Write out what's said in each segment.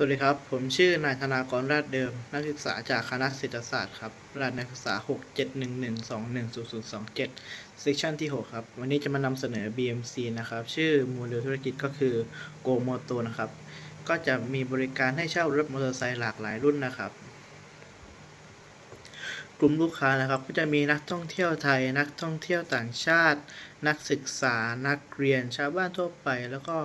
สวัสดีครับ ผมชื่อนายธนากรราชเดิม นักศึกษาจากคณะเศรษฐศาสตร์ครับรหัสนักศึกษา 6 7 1 1 2 1 0 0 2 7 section ที่ 6 ครับ วันนี้จะมานำเสนอ BMC นะครับ ชื่อโมเดลธุรกิจก็คือ Go Moto นะครับ ก็จะมีบริการให้เช่ารถมอเตอร์ไซค์หลากหลายรุ่นนะครับ กลุ่มลูกค้านะครับ ก็จะมีนักท่องเที่ยวไทย นักท่องเที่ยวต่างชาติ นักศึกษา นักเรียน ชาวบ้านทั่วไป แล้วก็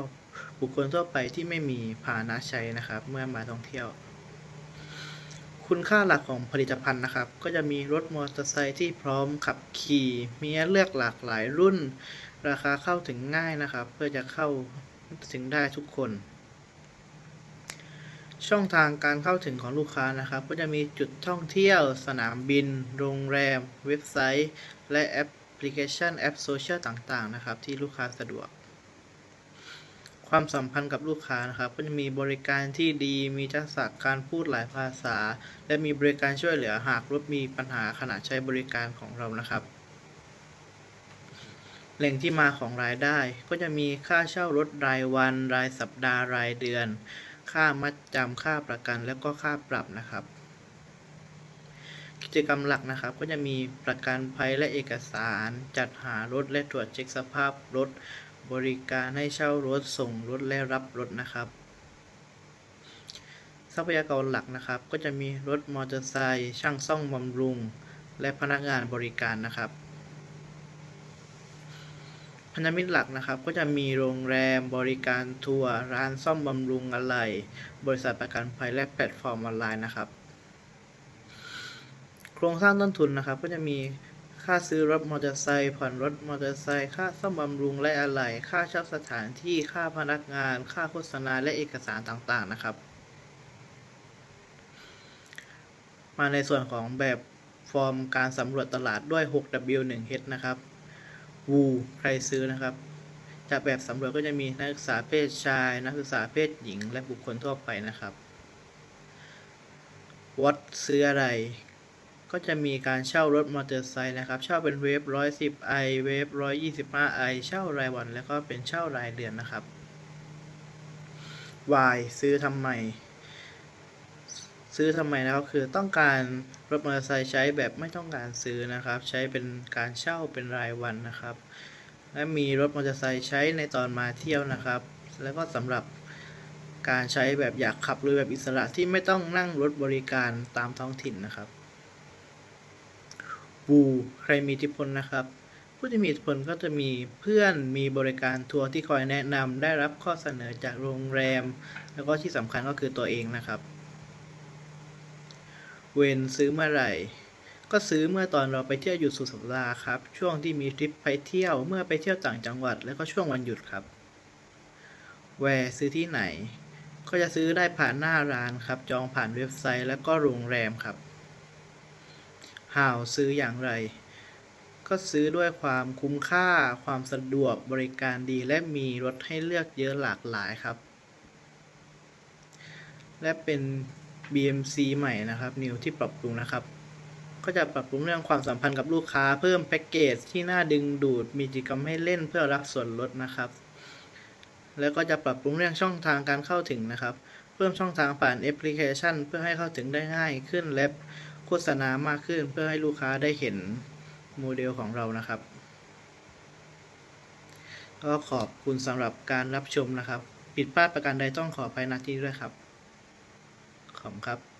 บุคคลทั่วไปที่ไม่มีพาหนะใช้นะครับ เมื่อมาท่องเที่ยว คุณค่าหลักของผลิตภัณฑ์นะครับ ก็จะมีรถมอเตอร์ไซค์ที่พร้อมขับขี่มีเลือกหลากหลายรุ่น ราคาเข้าถึงง่ายนะครับ เพื่อจะเข้าถึงได้ทุกคน ช่องทางการเข้าถึงของลูกค้านะครับ ก็จะมีจุดท่องเที่ยว สนามบิน โรงแรม เว็บไซต์ และแอปพลิเคชันแอปโซเชียลต่างๆนะครับ ที่ลูกค้าสะดวก ความสัมพันธ์กับลูกค้านะครับ ก็จะมีบริการที่ดี มีทักษะการพูดหลายภาษา และมีบริการช่วยเหลือหากรถมีปัญหาขณะใช้บริการของเรานะครับ แหล่งที่มาของรายได้ ก็จะมีค่าเช่ารถรายวัน รายสัปดาห์ รายเดือน ค่ามัดจำค่าประกัน และก็ค่าปรับนะครับ กิจกรรมหลักนะครับ ก็จะมีประกันภัยและเอกสาร จัดหารถและตรวจเช็คสภาพรถ บริการให้เช่ารถส่งรถและรับรถนะครับ ทรัพยากรหลักนะครับ ก็จะมีรถมอเตอร์ไซค์ช่างซ่อมบำรุง และพนักงานบริการนะครับ พันธมิตรหลักนะครับ ก็จะมีโรงแรมบริการทัวร์ร้านซ่อมบำรุงอะไหล่บริษัทประกันภัยและแพลตฟอร์มออนไลน์นะครับ โครงสร้างต้นทุนนะครับก็จะมี ค่าซื้อรถมอเตอร์ไซค์ผ่อนรถมอเตอร์ไซค์ค่าซ่อมบำรุงและอะไหล่ค่าเช่าสถานที่ค่าพนักงาน ค่าโฆษณาและเอกสารต่างๆนะครับ มาในส่วนของแบบฟอร์มการสำรวจตลาดด้วย 6W1H นะครับวูใครซื้อนะครับ จากแบบสำรวจก็จะมีนักศึกษาเพศชาย นักศึกษาเพศหญิง และบุคคลทั่วไปนะครับ วัดซื้ออะไร ก็จะมีการเช่ารถมอเตอร์ไซค์นะครับ เช่าเป็นเวฟ110 i เวฟ125 i เช่ารายวัน แล้วก็เป็นเช่ารายเดือนนะครับ Y ซื้อทำไม ซื้อทำไมนะครับ คือต้องการรถมอเตอร์ไซค์ใช้แบบไม่ต้องการซื้อนะครับ ใช้เป็นการเช่าเป็นรายวันนะครับ และมีรถมอเตอร์ไซค์ใช้ในตอนมาเที่ยวนะครับ แล้วก็สำหรับการใช้แบบอยากขับลุยแบบอิสระที่ไม่ต้องนั่งรถบริการตามท้องถิ่นนะครับ วูใครมีอิทธิพลนะครับ ผู้ที่มีอิทธิพลก็จะมีเพื่อนมีบริการทัวร์ที่คอยแนะนำได้รับข้อเสนอจากโรงแรม แล้วก็ที่สำคัญก็คือตัวเองนะครับ เวนซื้อเมื่อไหร่ ก็ซื้อเมื่อตอนเราไปเที่ยวหยุดสุดสัปดาห์ครับ ช่วงที่มีทริปไปเที่ยวเมื่อไปเที่ยวต่างจังหวัด แล้วก็ช่วงวันหยุดครับแวร์ซื้อที่ไหน ก็จะซื้อได้ผ่านหน้าร้านครับ จองผ่านเว็บไซต์ แล้วก็โรงแรมครับ How ซื้ออย่างไร ก็ซื้อด้วยความคุ้มค่า ความสะดวกบริการดีและมีรถให้เลือกเยอะหลากหลายครับ และเป็น BMC ใหม่นะครับ New ที่ปรับปรุงนะครับ ก็จะปรับปรุงเรื่องความสัมพันธ์กับลูกค้า เพิ่มแพ็กเกจที่น่าดึงดูด มีกิจกรรมให้เล่นเพื่อรับส่วนลดนะครับ แล้วก็จะปรับปรุงเรื่องช่องทางการเข้าถึงนะครับ เพิ่มช่องทางผ่านแอปพลิเคชัน เพื่อให้เข้าถึงได้ง่ายขึ้นและ โฆษณามากขึ้นเพื่อให้ลูกค้าได้เห็นโมเดลของเรานะครับ ก็ขอบคุณสำหรับการรับชมนะครับ ผิดพลาดประการใดต้องขออภัยณที่ด้วยครับ ขอบคุณครับ